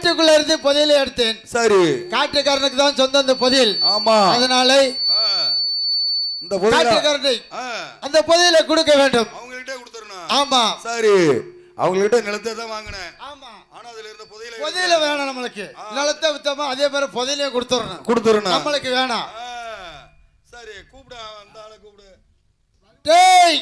காற்றுக்குள்ள இருந்து புதையலை எடுத்தேன். சரி. காற்றுக்காரனுக்கு தான் சொந்தம் அந்த புதையல். ஆமா. அதனால இந்த ஆ, அந்த புதையலை கொடுக்க வேண்டும். அவங்கள்ட்ட கொடுத்துடணும். ஆமா. சரி. அவங்கள்ட்ட நிலத்தை தான் வாங்கினேன். ஆமா. ஆனா அதுல இருந்த புதையல புதையல வேணாம் நம்மளுக்கு. நிலத்தை வித்தோமா அதே மாதிரி புதையலையும் கொடுத்துடணும். கொடுத்துருண்ணா நம்மளுக்கு வேணாம். சரி கூப்பிடு அந்த ஆளை கூப்பிடு. டேய்!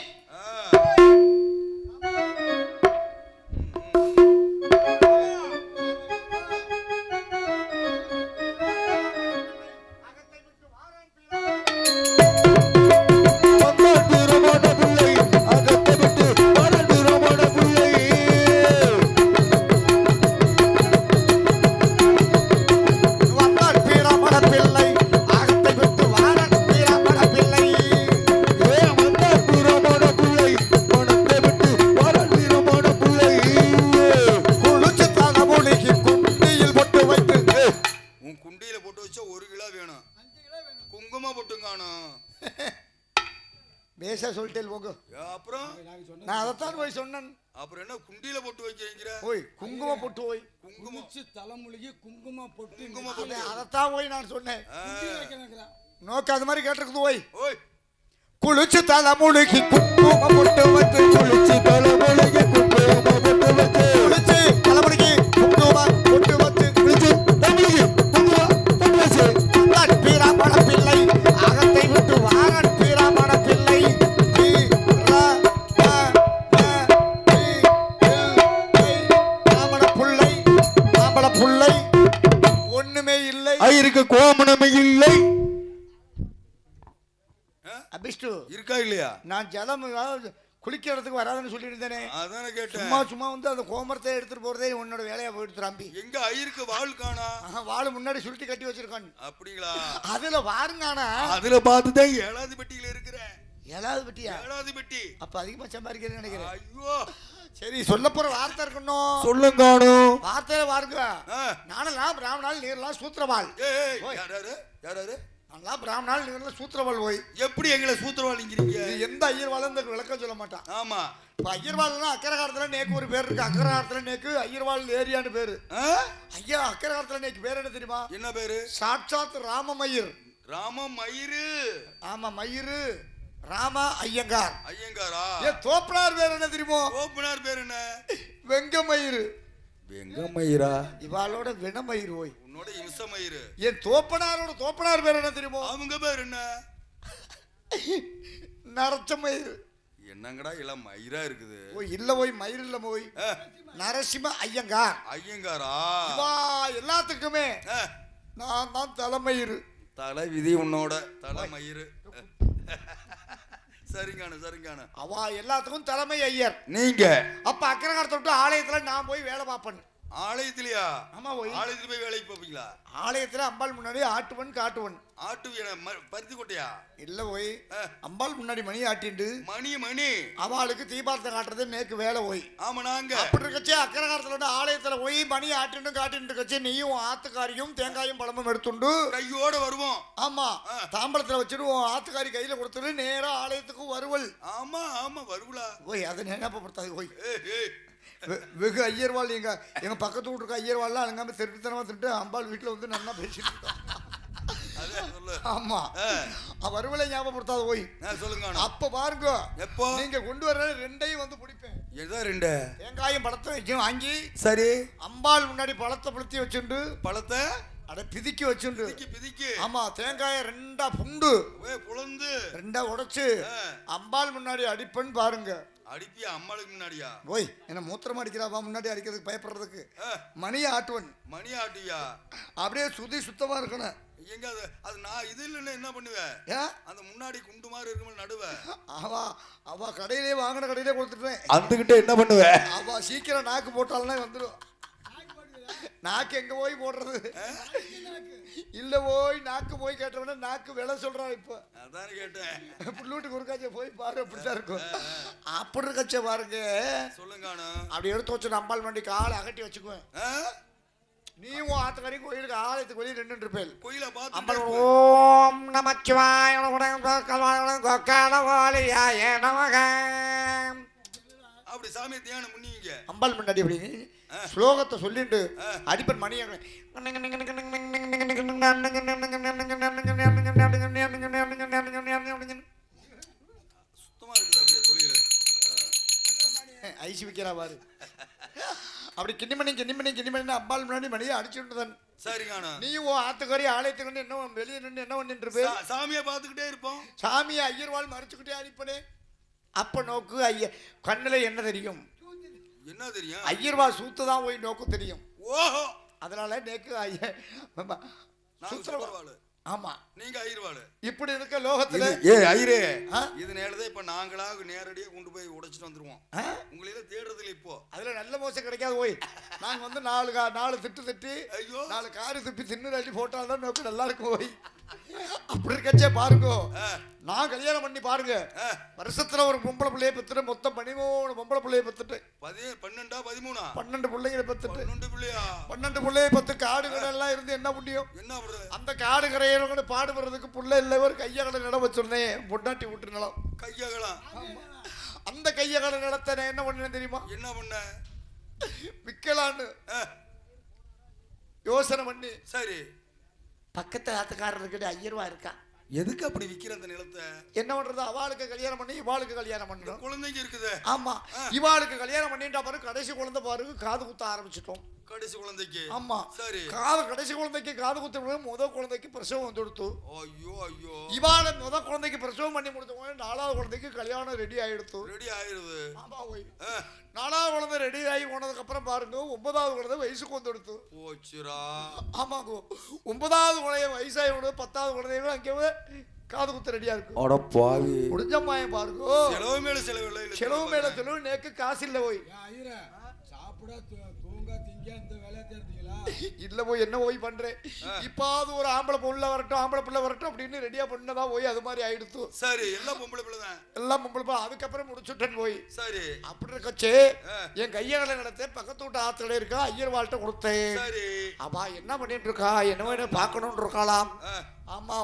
குங்கும போட்டு போய் குங்குமம். தலைமுழுகி குங்குமம் பொட்டு குங்குமம் அதை போட்டு. அதைத்தான் போய் நான் சொன்னேன். நோக்கு அது மாதிரி கேட்டிருக்குது போய் ஓய். குளிச்சு தலைமுடிக்கு குங்கும போட்டு வைத்து குளிச்சு தலைமுழுகி குங்குமம் போட்டு வச்சு குளிச்சு தலைமுடிக்கு இல்லை ஐயருக்கு கோமணமே இல்லை. அபிஷ்டு. இருக்கா இல்லையா? நான் ஜலம் குளிக்கிறதுக்கு வராதுன்னு சொல்லியிருந்தேனே. அதானே கேட்டேன். சும்மா சும்மா வந்து அந்த கோமரத்தை எடுத்துட்டு போறதே உன்னோட வேலையா போயிடுச்சு தம்பி. எங்க ஐயருக்கு வாழ் காணா? ஆஹா, வாளு முன்னாடி சுருட்டி கட்டி வச்சிருக்கான். அப்படிங்களா? அதுல வாருங்கானா அதுல பார்த்துதான் ஏழாவது பெட்டியில இருக்கிறேன். ஏழாவது பட்டியா? ஏழாவது பெட்டி. அப்ப அதிகமா சம்பாதிக்கிறேன்னு நினைக்கிறேன். ஐயோ. சரி சொல்ல போற வார்த்தை இருக்கணும். சொல்லுங்கானும் வார்த்தையில பாருங்க. ஆ, நானெல்லாம் பிராமணால் நீர்லாம் சூத்திரவாள். யாராரு யாராரு நான்லாம் பிராமணால் நீர்லாம் சூத்திரவாள் போய் எப்படி எங்களை சூத்திரவாளிங்கிறீங்க? எந்த ஐயர்வாளும் இந்த விளக்கம் சொல்ல மாட்டான். ஆமா. இப்ப ஐயர்வாள்னா அக்கரகாரத்துல நேக்கு ஒரு பேர் இருக்கு. அக்கரகாரத்துல நேக்கு ஐயர்வாள் ஏரியான்னு பேரு. ஆ? ஐயா அக்கரகாரத்துல நேக்கு பேர் என்ன தெரியுமா? என்ன பேரு? சாட்சாத் ராமமயிர். ராம மயிறு ஆமா மயிரு ராம ஐயங்கார். ஐயங்காரா? ஏன் தோப்பனார் பேர் என்ன தெரியுமோ? ஓப்பனார் பேர் என்ன? வெங்கமயிரு எங்க மயிரா இவாளோட வினமயிர் ஓய். உன்னோட இம்ச மயிறு என் தோப்பனாரோட தோப்பனார் பேர் என்ன தெரியுமோ? அவங்க பேர் என்ன? நரச்ச மயிர் என்னங்கடா எல்லாம் மயிரா இருக்குது. ஓய் இல்ல போய் மயிர் இல்ல போய் ஆ, நரசிம்ம ஐயங்கார். ஐயங்காரா? இவா எல்லாத்துக்குமே ஆ, நான் தான் தலைமயிறு. தலை விதி உன்னோட தலை மயிறு. சரிங்கானு சரிங்கானு. அவா எல்லாத்துக்கும் தலைமை ஐயர். நீங்க. அப்ப அக்கரகாரத்தை விட்டு ஆலயத்துல நான் போய் வேலை பார்ப்பேன் ஆலயத்திலயா? ஆமா போய் ஆலயத்துல போய் வேலைக்கு போவீங்களா? ஆலயத்துல அம்பாள் முன்னாடி ஆட்டுவன் காட்டுவன். ஆட்டு பருத்தி கொட்டையா? இல்ல போய். அம்பாள் முன்னாடி மணி ஆட்டிண்டு. மணி மணி. அவளுக்கு தீபாரத்தை காட்டுறது நேக்கு வேலை போய் ஆமா நாங்க. அப்படி இருக்கச்சே அக்கரகாரத்துல இருந்து ஆலயத்துல போய் மணி ஆட்டிண்டு காட்டிட்டு இருக்கச்சே நீயும் ஆத்துக்காரியும் தேங்காயும் பழமும் எடுத்துண்டு. கையோட வருவோம். ஆமா. தாம்பளத்துல வச்சுட்டு உன் ஆத்துக்காரி கையில கொடுத்துட்டு நேரா ஆலயத்துக்கு வருவல். ஆமா ஆமா வருவலா. ஓய் அதை நினைப்பப்படுத்தாது ஓய். வெகு ஐயர்வாள் எங்க எங்க பக்கத்து வீட்டு இருக்க ஐயர்வாள்லாம் அலங்காம திருட்டுத்தனமா திருட்டு அம்பாள் வீட்டுல வந்து நல்லா பேசிட்டு சொல்லு. ஆமா. வருவலை ஞாபகப்படுத்தாத போய். சொல்லுங்க அப்ப பாருங்க. எப்போ? நீங்க கொண்டு வர ரெண்டையும் வந்து பிடிப்பேன். எதா ரெண்டு? தேங்காயும் பழத்தை வாங்கி சரி. அம்பாள் முன்னாடி பழத்தை பிடிச்சி வச்சுண்டு பழத்தை? அட பிதிக்கி வச்சுண்டு. பிதிக்கி ஆமா தேங்காயை ரெண்டா புண்டு. புலந்து ரெண்டா உடைச்சு. அம்பாள் முன்னாடி அடிப்பேன்னு பாருங்க. அடிப்பியா அம்மாளுக்கு முன்னாடியா? ஓய் என்ன மூத்திரம் அடிக்கிறாப்பா முன்னாடி அடிக்கிறதுக்கு பயப்படுறதுக்கு. மணி ஆட்டுவன். மணி ஆட்டியா அப்படியே சுதி சுத்தமா இருக்கணும். எங்க அது? அது நான் இது இல்லைன்னா என்ன பண்ணுவேன் ஏன் அந்த முன்னாடி குண்டு மாதிரி இருக்கும்போது நடுவேன் அவ அவ கடையிலே வாங்கின கடையிலே கொடுத்துட்டேன். அந்துகிட்ட என்ன பண்ணுவ? அவ சீக்கிரம் நாக்கு போட்டாலும் வந்துடும் நாக்கு எங்க போய் போடுறது? இல்ல போய் நாக்கு போய் கேட்டவன நாக்கு விலை சொல்றான் இப்ப. அதான் கேட்டேன். புள்ளூட்டு குறுக்காச்ச போய் பாரு அப்படித்தான் இருக்கும். அப்படி இருக்கச்ச பாருங்க. சொல்லுங்க அப்படி எடுத்து வச்சு அம்பாள் வண்டி காலை அகட்டி வச்சுக்குவேன். நீ உன் ஆத்துக்காரி கோயிலுக்கு ஆலயத்துக்கு வெளியே ரெண்டு இருப்பேன் கோயில அம்பல் பார்த்து ஓம் நமச்சிவாய கோக்கால வாலியாய நமக. அப்படி சாமியை தியானம் பண்ணுவீங்க அம்பாள் முன்னாடி அப்படி. ஸ்லோகத்தை சொல்லிட்டு அடிப்பன் மணி ஐசி வைக்கிறா பாரு. அப்படி கிண்ணிமணி கிண்ணிமணி கிண்ணிமணி அம்பாள் முன்னாடி மணியை அடிச்சுட்டு தான் சரிங்கண்ணா நீயும் உன் ஆத்துக்காரி ஆலயத்துக்கு வந்து என்ன வெளியே நின்று என்ன பண்ணிட்டு இருப்பே சா- சாமியை பார்த்துக்கிட்டே இருப்போம். சாமியை ஐயர்வாள் மறைச்சுக்கிட்டே அனுப்பினே அப்ப நோக்கு ஐய கண்ணுல என்ன தெரியும்? என்ன தெரியும்? ஐயர்வாள் சூத்து தான் போய் நோக்கு தெரியும். ஓஹோ. அதனால நேக்கு ஐய சுத்தரவாளு ஆமா. நீங்க ஐயர்வாளு இப்படி இருக்க லோகத்துல ஏ ஐயரே. ஆ? இது நேரதான் இப்ப நாங்களாக நேரடியா கொண்டு போய் உடைச்சிட்டு வந்துருவோம்? உங்களையில தேடுறதுல இப்போ. அதுல நல்ல மோசம் கிடைக்காது போய் நாங்க வந்து நாலு நாலு திட்டு திட்டி ஐயோ. நாலு காரு துப்பி தின்னு அள்ளி போட்டால்தான் நோக்கு நல்லா இருக்கும் போய் அப்படி இருக்கச்சே பாருங்க. நான் கல்யாணம் பண்ணி பாருங்க. வருஷத்துல ஒரு பொம்பளை பிள்ளைய பெத்துட்டு மொத்தம் பதிமூணு பொம்பளை பிள்ளைய பெத்துட்டு. பதி பன்னெண்டா பதிமூணா? பன்னெண்டு பிள்ளைங்களை பெத்துட்டு. பன்னெண்டு பிள்ளையா? பன்னெண்டு பிள்ளைய பத்து காடு எல்லாம் இருந்து என்ன முடியும் என்ன அந்த காடு கரையிறவங்க பாடுபடுறதுக்கு புள்ள இல்லை ஒரு கைய கடை நிலம் வச்சிருந்தேன். பொண்டாட்டி விட்டு நிலம். கையகலாம் அந்த கைய கடை நிலத்தை நான் என்ன பண்ணேன் தெரியுமா? என்ன பண்ண? விற்கலான்னு யோசனை பண்ணி சரி. பக்கத்து ஆத்துக்காரர்கிட்ட ஐயர்வா இருக்கா? எதுக்கு அப்படி விக்கிற அந்த நிலத்தை? என்ன பண்றது? அவளுக்கு கல்யாணம் பண்ணி இவாளுக்கு கல்யாணம் பண்ணணும். குழந்தைங்க இருக்குது. ஆமா. இவாளுக்கு கல்யாணம் பண்ணிட்டா பாரு கடைசி குழந்தை பாரு காது குத்த ஆரம்பிச்சிட்டோம். கடைசி குழந்தைக்கு. ஆமா. சரி. காது கடைசி குழந்தைக்கு காது குத்த விட முத குழந்தைக்கு பிரசவம் வந்து கொடுத்து. ஐயோ ஐயோ. இவாள முத குழந்தைக்கு பிரசவம் பண்ணி முடிச்ச உடனே நாலாவது குழந்தைக்கு கல்யாணம் ரெடி ஆயிடுத்து. ரெடி ஆயிருது ஆமா போய் ஆ, நாலாவது குழந்தை ரெடி ஆகி போனதுக்கு அப்புறம் பாருங்க ஒன்பதாவது குழந்தை வயசுக்கு வந்து எடுத்து போச்சுரா. ஆமாங்க ஒன்பதாவது குழந்தைய வயசாகி விட பத்தாவது குழந்தைய அங்கே காது குத்த ரெடியா இருக்கு. அட பாவி. முடிஞ்ச மாயம் பாருங்க. செலவு மேல செலவு இல்லை செலவு மேல செலவு நேக்கு காசு இல்ல போய் சாப்பிட இல்ல போய் என்ன போய் பண்றேன் இப்பாவது ஒரு ஆம்பளை புள்ள வரட்டும் ஆம்பளை புள்ள வரட்டும் அப்படின்னு ரெடியா பண்ணதா போய் அது மாதிரி ஆயிடுத்து. சரி எல்லாம் பொம்பளை பிள்ளை தான். எல்லாம் பொம்பளை புள்ள. அதுக்கப்புறம் முடிச்சுட்டேன் போய். சரி. அப்படி இருக்கச்சே என் கையால நடத்த பக்கத்து வீட்டு ஆத்துல இருக்கா ஐயர் வாழ்கிட்ட கொடுத்தேன். சரி. அவா என்ன பண்ணிட்டு இருக்கா? என்ன வேணும் பார்க்கணும்னு இருக்காளாம். ஆ. ஆமா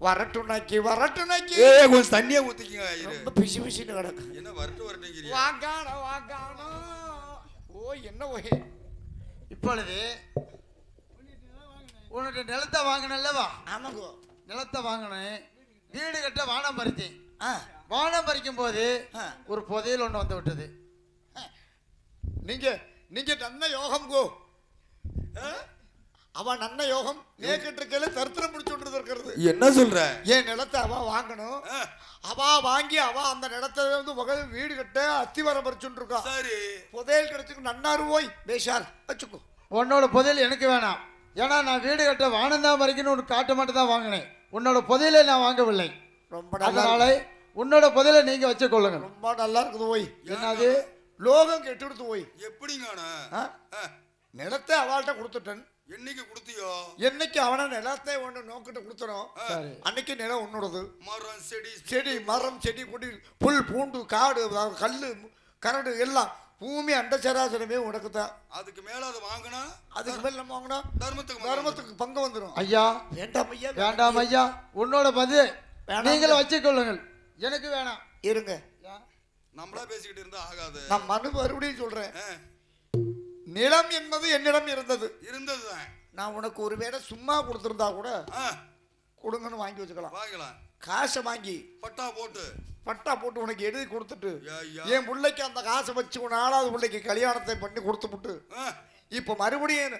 வரட்டும் நாக்கி வரட்டும் நாக்கி கொஞ்சம் தண்ணியா ஊத்திக்கங்க ரொம்ப பிசி பிசின்னு கிடக்கு. என்ன வரட்டு வரட்டுங்கிறியா வாங்கான வாங்கான ஓ என்ன ஓய் இப்பொழுது உன்னுடைய நிலத்தை வாங்கினல்லவா ஆமாங்க. நிலத்தை வாங்கினேன். வீடு கட்ட வானம் பறித்தேன். ஆ. வானம் பறிக்கும் போது ஆ. ஒரு புதையல் ஒன்று வந்து விட்டது. நீங்க நீங்க நன்ன யோகம் கோ அவ நன்ன யோகம் நேக்கிட்டு இருக்கையில தரித்திரம் பிடிச்சு விட்டு இருக்கிறது என்ன சொல்ற? என் நிலத்தை அவ வாங்கணும்? ஆ, அவ வாங்கி அவ அந்த நிலத்தை வந்து வகை வீடு கட்ட அத்திவரம் பறிச்சுட்டு இருக்கா? சரி. புதையல் கிடைச்சுக்கு நன்னாரு போய் பேஷார் வச்சுக்கோ. உன்னோட புதையல் எனக்கு வேணாம். ஏன்னா நான் வீடு கட்ட வானம் தான் பறிக்கணும் உனக்கு காட்ட மட்டும் தான் வாங்கினேன். உன்னோட புதையலை நான் வாங்கவில்லை. ரொம்ப நல்லா அதனால உன்னோட புதையலை நீங்க வச்சுக்கொள்ளுங்க ரொம்ப நல்லா இருக்குது போய் என்னது? லோகம் கெட்டுடுத்து போய் எப்படிங்கான ஆ? நிலத்தை அவள்கிட்ட கொடுத்துட்டேன். என்னைக்கு கொடுத்தியோ? என்னைக்கு அவனை நிலத்தை ஒன்று நோக்கிட்டு கொடுத்துறோம் சரி. அன்னைக்கு நிலம் உன்னோடது. மரம் செடி செடி. மரம் செடி கொடி புல் பூண்டு காடு கல்லு கரடு எல்லாம் பூமி அண்ட சராசரமே உனக்கு தான். அதுக்கு மேல அதை வாங்கினா? அதுக்கு மேல நம்ம வாங்கினா? தர்மத்துக்கு. தர்மத்துக்கு பங்கு வந்துடும் ஐயா. வேண்டாம் ஐயா வேண்டாம் ஐயா. உன்னோட பதில் வேணாம். நீங்கள் வச்சுக்கொள்ளுங்கள். எனக்கு வேணாம். இருங்க. நம்மளா பேசிக்கிட்டு இருந்தா ஆகாது. நான் மனு மறுபடியும் சொல்றேன். நிலம் என்பது என்னிடம் இருந்தது. இருந்ததுதான். நான் உனக்கு ஒருவேளை சும்மா கொடுத்துருந்தா கூட கொடுங்கன்னு வாங்கி வச்சுக்கலாம். வாங்கலாம். காசை வாங்கி பட்டா போட்டு. பட்டா போட்டு உனக்கு எழுதி கொடுத்துட்டு. என் பிள்ளைக்கு அந்த காசை வச்சு உன் நாலாவது பிள்ளைக்கு கல்யாணத்தை பண்ணி கொடுத்துப்புட்டு ஆ, இப்போ மறுபடியும்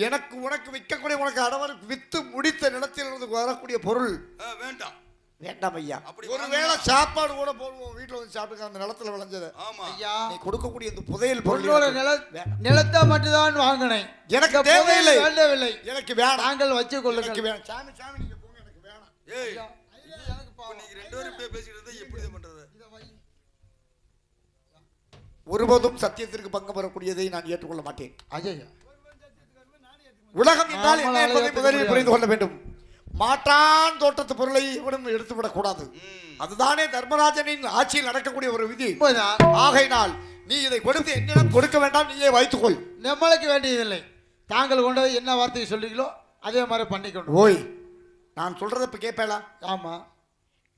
எனக்கு உனக்கு விற்கக்கூடிய உனக்கு அடவர் வித்து முடித்த நிலத்திலிருந்து வரக்கூடிய பொருள் வேண்டாம். வேண்டாம் ஐயா. அப்படி ஒருவேளை சாப்பாடு கூட போடுவோம். வீட்டில் வந்து சாப்பிட்டு அந்த நிலத்துல விளைஞ்சதை. ஆமா. ஐயா. நீ கொடுக்கக்கூடிய இந்த புதையல் பொருள் உன்னோட எனக்கு நில வே- நிலத்தை மட்டும்தான் வாங்கினேன். எனக்கு தேவையில்லை. வேண்டவில்லை. எனக்கு வேணாம். நாங்கள் வச்சுக் எனக்கு கொள்ளுங்கள். வேணாம் சாமி சாமி நீங்க போங்க. எனக்கு வேணாம். ஏய் நீங்க ரெண்டு பேரும் பேசிக்கிட்டு இருந்தா எப்படி இதை பண்றது? ஒருபோதும் சத்தியத்திற்கு பங்கு பெறக்கூடியதை நான் ஏற்றுக்கொள்ள மாட்டேன். ஐயா உலகம் என்றால் என்ன என்பதை முதலில். புரிந்து கொள்ள வேண்டும். மாட்டான் தோட்டத்து பொருளை எவனும் எடுத்து விடக்கூடாது ம். அதுதானே தர்மராஜனின் ஆட்சியில் நடக்கக்கூடிய ஒரு விதி. ஆகையினால் நீ இதை கொடுத்து என்னிடம் கொடுக்க வேண்டாம் நீயே வைத்துக்கொள். நம்மளுக்கு வேண்டியதில்லை. தாங்கள் கொண்டு என்ன வார்த்தையை சொல்றீங்களோ அதே மாதிரி பண்ணிக்கொண்டு. ஓய் நான் சொல்றத இப்ப கேட்பேலா ஆமா.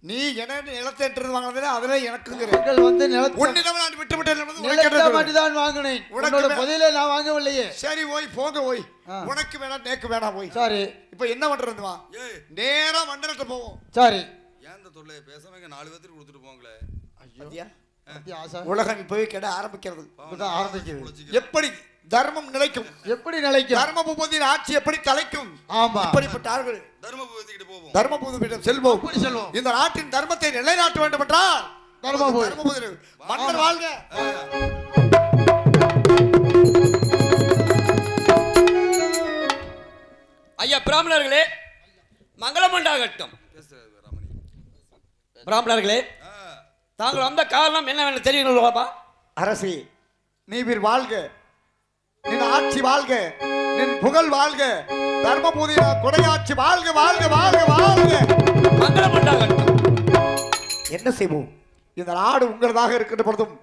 நீ என்ன நிலத்தை எடுத்து வாங்கினதுல அதுல நீங்கள் வந்து நிலத்தை உன்னிடம் நான் விட்டு விட்டேன். தான் வாங்கினேன். உனக்கு வே- புதையில நான் வாங்கவில்லையே. சரி ஓய் போங்க ஓய். உனக்கு வேணாம் நேக்கு வேணாம் ஓய். சரி. இப்போ என்ன பண்றதுமா ஏய். நேரா மண்டலத்தை போவோம். சரி. ஏன் இந்த தொல்லையை பேசாம நாலு பேத்துக்கு கொடுத்துட்டு போங்களே? ஆசை. உலகம் இப்பவே கெட ஆரம்பிக்கிறது. உழைச்சிக்க. எப்படி தர்மம் நிலைக்கும். எப்படி நிலைக்கும்? தர்ம பூபதியின் ஆட்சி எப்படி தலைக்கும்? ஆமா. இப்படிப்பட்டார்கள். தர்மபுரத்துக்கிட்ட போவோம். தர்ம பூபதியிடம் செல்வோம் செல்வோம்? இந்த நாட்டின் தர்மத்தை நிலைநாட்ட வேண்டும் என்றால். தர்மபுரி மன்னர் வாழ்க. ஐயா பிராமணர்களே மங்களம் உண்டாகட்டும் பிராமணர்களே தாங்கள் வந்த காரணம் என்னவென்று தெரியுங்களா அரசி நீவிர் வாழ்க. நின் ஆட்சி வாழ்க நின் புகழ் வாழ்க தர்மபுரி கொடையாட்சி வாழ்க வாழ்க வாழ்க வாழ்க. மங்களம் உண்டாகட்டும் என்ன செய்வோம்? இந்த நாடு உங்களதாக இருக்கின்ற பொழுதும்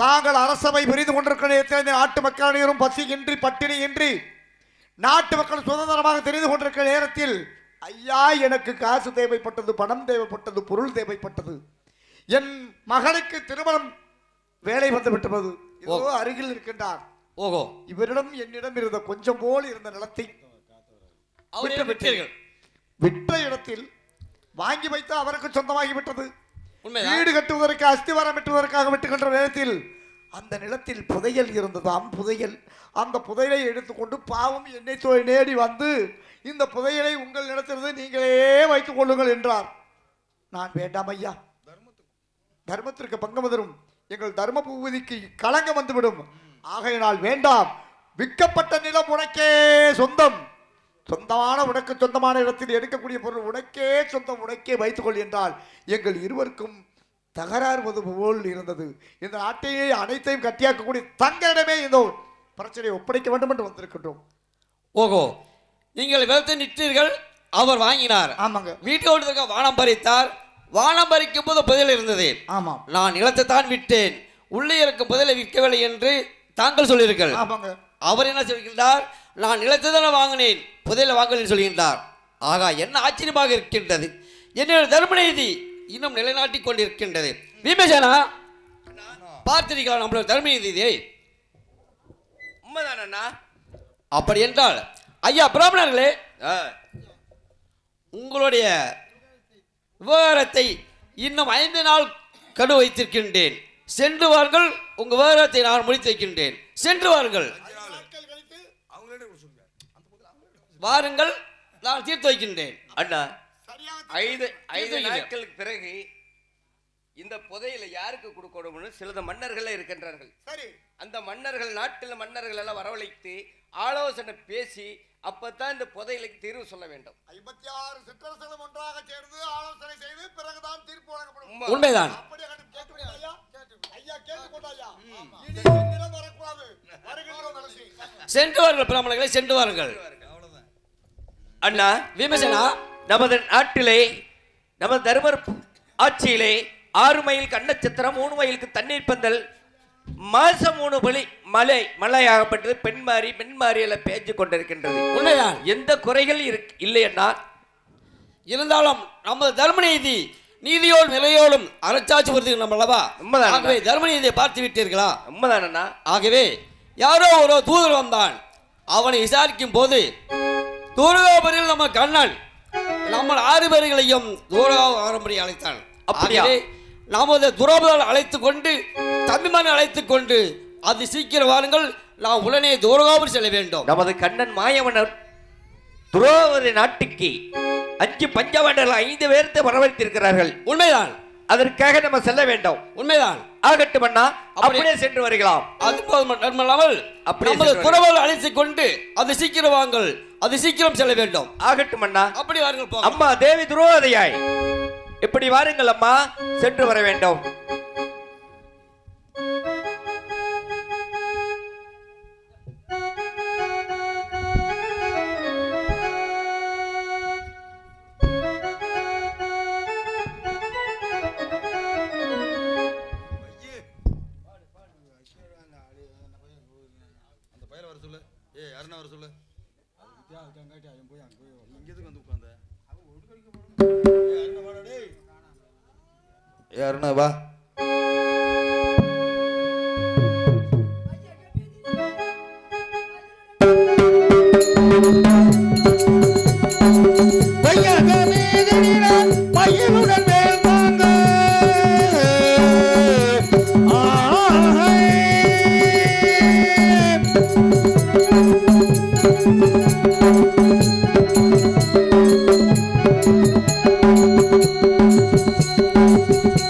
தாங்கள் அரசவை புரிந்து கொண்டிருக்கிற நேரத்தில் இந்த நாட்டு மக்கள் அனைவரும் பசியின்றி பட்டினியின்றி நாட்டு மக்கள் சுதந்திரமாக தெரிந்து கொண்டிருக்கிற நேரத்தில் ஐயா எனக்கு காசு தேவைப்பட்டது பணம் தேவைப்பட்டது பொருள் தேவைப்பட்டது. என் மகனுக்கு திருமணம் வேலை வந்து விட்டது இதோ அருகில் இருக்கின்றார். ஓஹோ. இவரிடம் என்னிடம் இருந்த கொஞ்சம் போல் இருந்த நிலத்தை அவரை விட்டீர்கள். விற்ற இடத்தில் வாங்கி வைத்து அவருக்கு சொந்தமாகி விட்டது வீடு கட்டுவதற்கு அஸ்திவாரம் வெட்டுவதற்காக வெட்டுகின்ற நேரத்தில் அந்த நிலத்தில் புதையல் இருந்ததாம். புதையல். அந்த புதையலை எடுத்துக்கொண்டு பாவம் என்னை நேடி வந்து இந்த புதையலை உங்கள் நிலத்திலிருந்து நீங்களே வைத்துக் கொள்ளுங்கள் என்றார். நான் வேண்டாம் ஐயா. தர்மத்திற்கு பங்கம் வரும் எங்கள் தர்ம பூபதிக்கு களங்கம் வந்துவிடும். ஆகையினால் வேண்டாம். விற்கப்பட்ட நிலம் உனக்கே சொந்தம். சொந்தமான உனக்கு சொந்தமான இடத்தில் எடுக்கக்கூடிய பொருள் உனக்கே சொந்தம் உனக்கே வைத்துக்கொள் என்றால் எங்கள் இருவருக்கும் தகராறுவது போல் இருந்தது. இந்த நாட்டையே அனைத்தையும் கட்டியாக்கக்கூடிய தங்களிடமே இந்த பிரச்சனையை ஒப்படைக்க வேண்டும் என்று வந்திருக்கின்றோம். ஓஹோ நீங்கள் வெறுத்து நிற்றீர்கள் அவர் வாங்கினார். ஆமாங்க. வீட்டு ஓட்டத்திற்கு வானம் பறித்தார். வானம் பறிக்கும் போது பதில் இருந்தது. ஆமாம். நான் நிலத்தை தான் விட்டேன் உள்ளே இருக்கும் பதிலை விற்கவில்லை என்று தாங்கள் ஆமாங்க. அவர் என்ன சொல்கின்றார்? நான் நிலத்தை தானே வாங்கினேன் புதையல வாங்கலன்னு சொல்கின்றார். ஆகா என்ன ஆச்சரியமாக இருக்கின்றது. என்னுடைய தர்மநீதி இன்னும் நிலைநாட்டிக் கொண்டிருக்கின்றது. பீமசேனா பார்த்திருக்கலாம் நம்மளோட தர்மநீதியை உண்மைதானண்ணா அப்படி என்றால் ஐயா பிராமணர்களே உங்களுடைய விவகாரத்தை இன்னும் ஐந்து நாள் கடு வைத்திருக்கின்றேன் சென்று வாருங்கள் உங்க விவகாரத்தை நான் முடித்து வைக்கின்றேன். சென்று சொல்லுங்க வாருங்கள். நான் தீர்த்து வைக்கின்றேன். அண்ணா ஐந்து ஐந்து. நாட்களுக்கு பிறகு இந்த புதையலை யாருக்கு கொடுக்கணும்னு சிலது மன்னர்கள் இருக்கின்றார்கள். சரி. அந்த மன்னர்கள் நாட்டில் மன்னர்கள் எல்லாம் வரவழைத்து ஆலோசனை பேசி அப்பதான் இந்த புதையலுக்கு தீர்வு சொல்ல வேண்டும் ஐம்பத்தி ஆறு சிற்றரசர்களும் ஒன்றாக சேர்ந்து ஆலோசனை செய்து பிறகுதான் தீர்ப்பு வழங்கப்படும் உண்மை. உண்மைதான் அப்படியே கண்டு கேட்டுக்கொண்டா ஐயா? ஐயா, கேட்டுக்கொண்டா ஐயா? இனி என்னிடம் வரக்கூடாது. வருகின்றோம். சென்று வாருங்கள் பிராமணர்களை சென்று வாருங்கள் அண்ணா விமர்சனா நமது நாட்டிலே நமது தர்மர் ஆட்சியிலே ஆறு மைல் கண்ணச்சித்திரம் மூணு மைலுக்கு தண்ணீர் பந்தல் மாசம் மூணு பலி மலை மலையாகப்பட்டது பெண் மாறி பெண் மாறி எல்லாம் பேச்சு கொண்டிருக்கின்றது. உண்மைதான். எந்த குறைகள் இல்லை அண்ணா இருந்தாலும் நமது தர்மநீதி நீதியோடும் நிலையோடும் அரசாட்சி வருது நம்ம அல்லவா. ஆகவே தர்மநீதியை பார்த்து விட்டீர்களா? உண்மைதான் அண்ணா. ஆகவே யாரோ ஒரு தூதர் வந்தான். அவனை விசாரிக்கும் போது தூரகாபரில் நம்ம கண்ணன் நம்ம ஆறு பேர்களையும் தூரகாபரி அழைத்தான். அப்படியா? நமது துரோபதால் அழைத்து கொண்டு தம்பிமானை அழைத்து கொண்டு அது சீக்கிரம் வாருங்கள். நாம் உடனே தூரகாபுரி செல்ல வேண்டும். நமது கண்ணன் மாயவனர் துரோபதி நாட்டுக்கு அஞ்சு பஞ்சவண்டர்கள் ஐந்து பேர்த்து வரவழைத்திருக்கிறார்கள். உண்மைதான். அதற்காக நம்ம செல்ல வேண்டும். உண்மைதான். ஆகட்டும் அண்ணா அப்படி- அப்படியே சென்று வருகலாம். அது போதும் மட்டுமல்லாமல் அப்படியே துறவல் அழைத்துக் கொண்டு அது சீக்கிரம் வாங்கள் அது சீக்கிரம் செல்ல வேண்டும். ஆகட்டும் அண்ணா. அப்படி வாருங்கள். அம்மா தேவி துரோதையாய் இப்படி வாருங்கள் அம்மா சென்று வர வேண்டும்.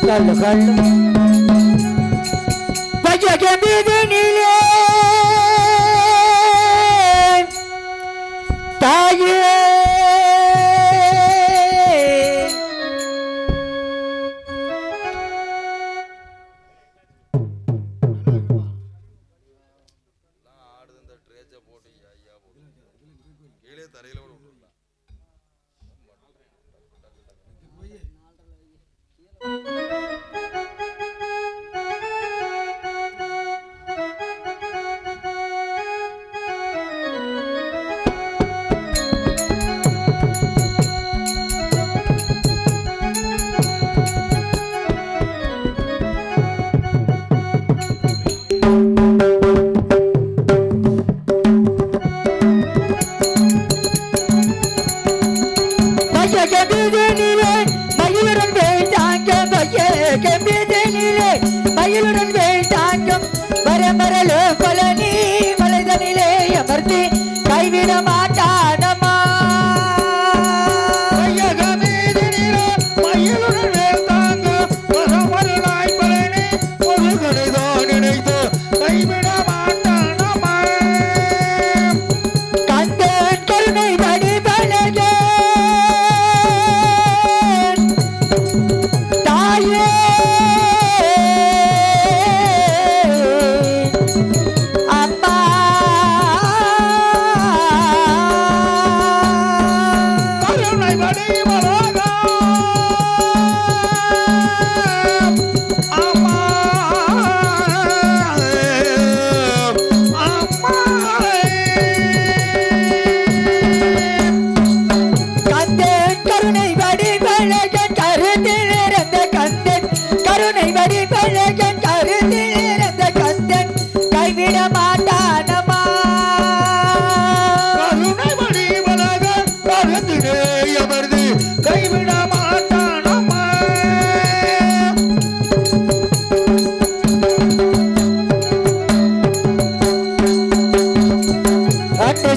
ਗੱਲ ਗੱਲ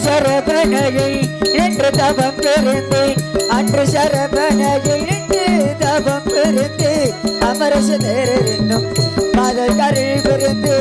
அன்று சரபனையை என்று தவம் பெருந்து அன்று சரபனையை என்று தவம் பெருந்து அமரச நேரினும் மத கருள் பெருந்து.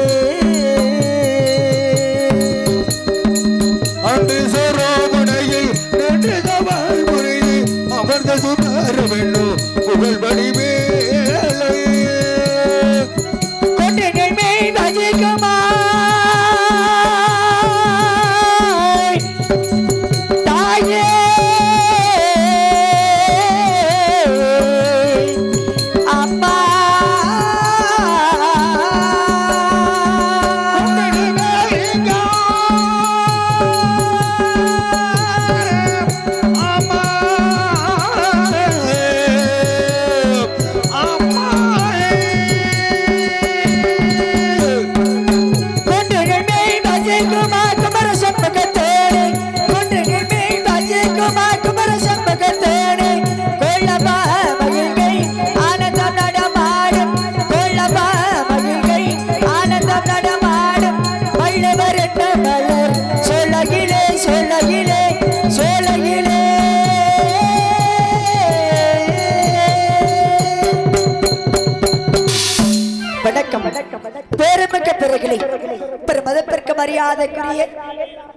மரியாதைக்குரிய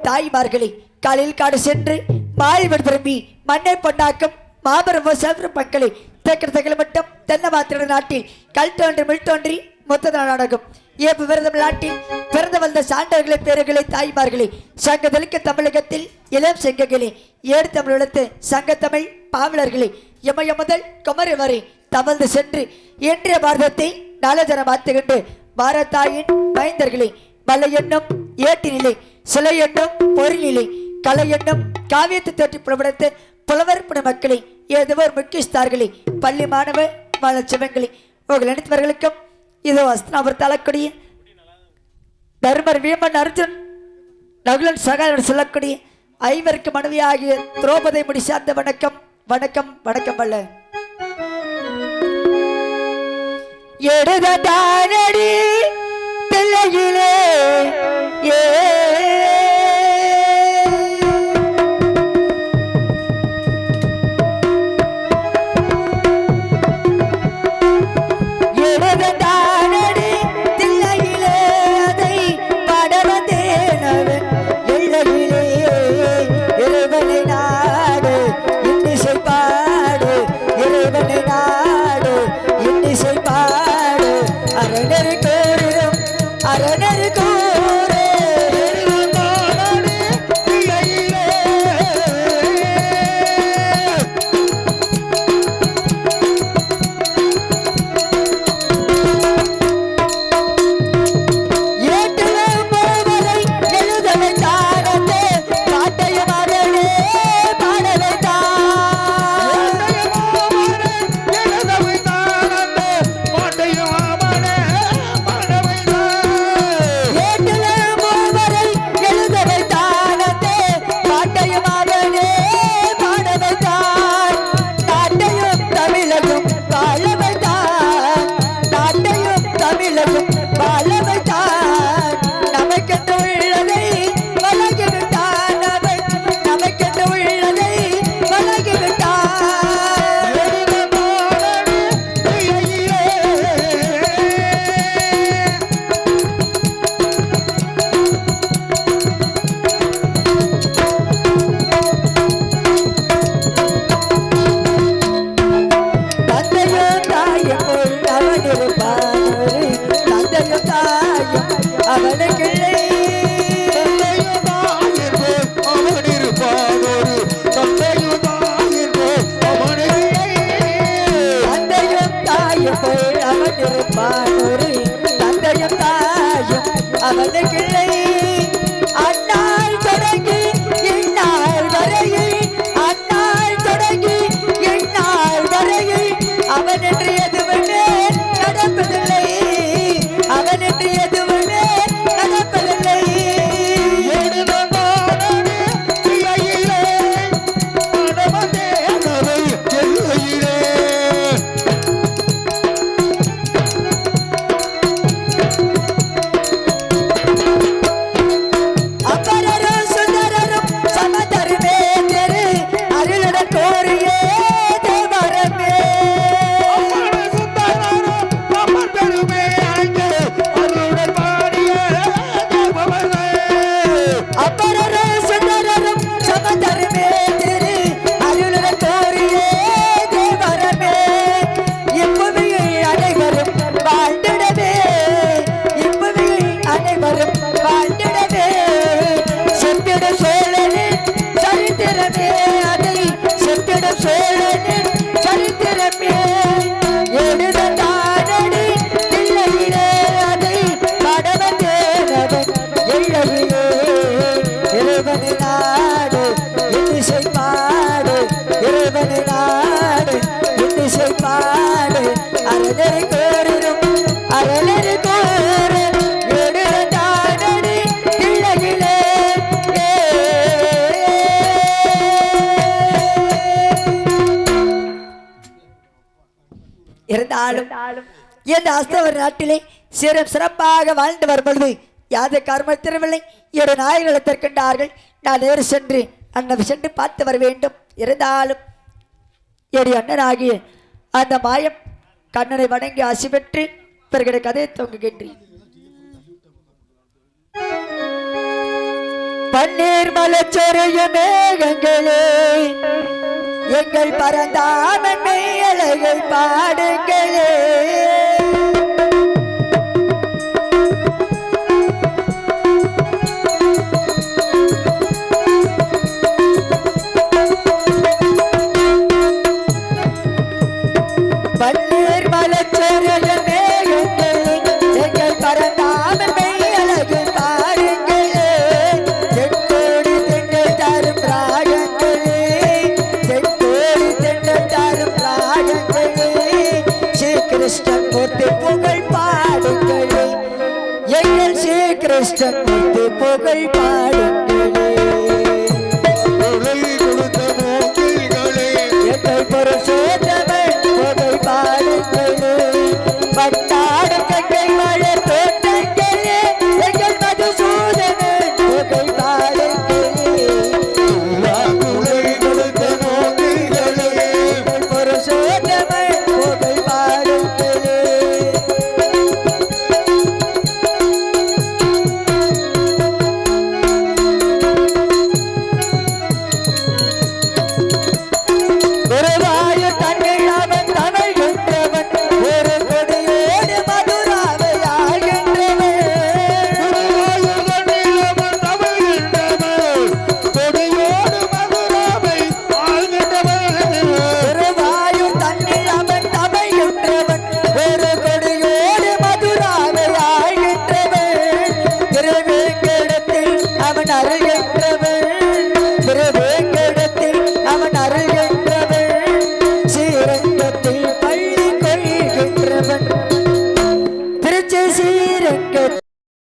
தாய்மார்களே காலையில் காடு சென்று மாயவர் திரும்பி மண்ணை பொன்னாக்கும் மாபெரும் விவசாய மக்களை தேக்கிற தகவல் மட்டும் தென்னை மாத்திர நாட்டில் கல் தோன்றி மில் தோன்றி மொத்த நாடகம் ஏப்பு விரதம் நாட்டில் பிறந்து வந்த சான்றவர்களை பேர்களை தாய்மார்களே சங்க தெளிக்க தமிழகத்தில் இளம் சங்கங்களே ஏடு தமிழத்து சங்க தமிழ் பாவலர்களே எமய முதல் குமரி வரை தவழ்ந்து சென்று இன்றைய பாரதத்தை நாளதன மாத்துகின்ற பாரதாயின் மைந்தர்களே மலை எண்ணம் ஏட்டினிலை சிலை எண்ணம் பொருளிலை கலை எண்ணம் காவியத்தை தேற்றி புலப்படுத்த புலவர் புன மக்களை ஏதோர் முக்கியஸ்தார்களே பள்ளி மாணவ மாணவ சிவங்களே உங்கள் அனைத்தவர்களுக்கும் இதோ அஸ்தினாபுரத்து அழக்கூடிய தர்மர் வீமன் அர்ஜுன் நகுலன் சகாயன் சொல்லக்கூடிய ஐவருக்கு மனைவியாகிய திரௌபதி முடி சார்ந்த வணக்கம் வணக்கம் வணக்கம் அல்ல எடுதானடி பிள்ளையிலே ஏ இருந்தாலும் இந்த அஸ்தவர் நாட்டிலே சிறம் சிறப்பாக வாழ்ந்து வரும் பொழுது யாது கர்மத்திரவில்லை இரு நாய்களை திறக்கின்றார்கள் நான் நேரு சென்று அண்ணன் சென்று பார்த்து வர வேண்டும். இருந்தாலும் எடி அண்ணனாகிய அந்த மாயம் கண்ணனை வணங்கி ஆசி பெற்று பிறகு கதையை தொங்குகின்றேன் பன்னீர் மலச்சொரிய மேகங்களே எங்கள் பரந்தாமன் அழகை பாடுங்களே.